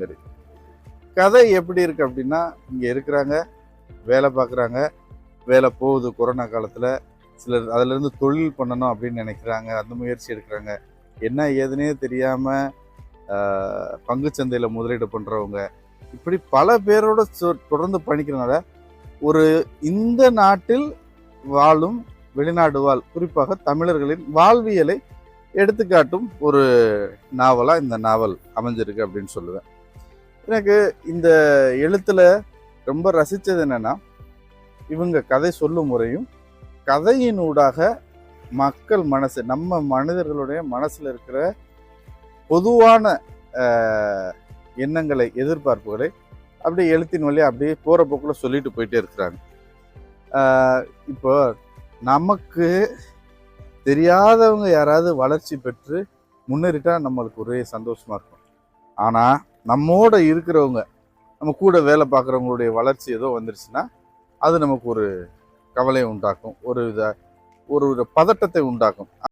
சங்கரி கதை எப்படி இருக்குது அப்படின்னா இங்கே இருக்கிறாங்க வேலை பார்க்குறாங்க வேலை போகுது கொரோனா காலத்தில் சிலர் அதிலேருந்து தொழில் பண்ணணும் அப்படின்னு நினைக்கிறாங்க அந்த முயற்சி எடுக்கிறாங்க. என்ன ஏதுனே தெரியாமல் பங்குச்சந்தையில் முதலீடு பண்ணுறவங்க இப்படி பல பேரோட சொ- தொடர்ந்து பணிக்கிறனால ஒரு இந்த நாட்டில் வாழும் வெளிநாடு வாழ் குறிப்பாக தமிழர்களின் வாழ்வியலை எடுத்துக்காட்டும் ஒரு நாவலாக இந்த நாவல் அமைஞ்சிருக்கு அப்படின்னு சொல்லுவேன். எனக்கு இந்த எழுத்துல ரொம்ப ரசித்தது என்னன்னா இவங்க கதை சொல்லும் முறையும் கதையினூடாக மக்கள் மனசு நம்ம மனிதர்களுடைய மனசில் இருக்கிற பொதுவான எண்ணங்களை எதிர்பார்ப்புகளை அப்படியே எழுத்தின் வழியாக அப்படியே போகிற போக்கில் சொல்லிட்டு போயிட்டே இருக்கிறாங்க. இப்போ நமக்கு தெரியாதவங்க யாராவது வளர்ச்சி பெற்று முன்னேறிட்டால் நம்மளுக்கு ஒரே சந்தோஷமாக இருக்கும். ஆனால் நம்மோட இருக்கிறவங்க நம்ம கூட வேலை பார்க்குறவங்களுடைய வளர்ச்சி ஏதோ வந்துருச்சுன்னா அது நமக்கு ஒரு கவலையை உண்டாக்கும். ஒரு வித ஒரு ஒரு பதட்டத்தை உண்டாக்கும்.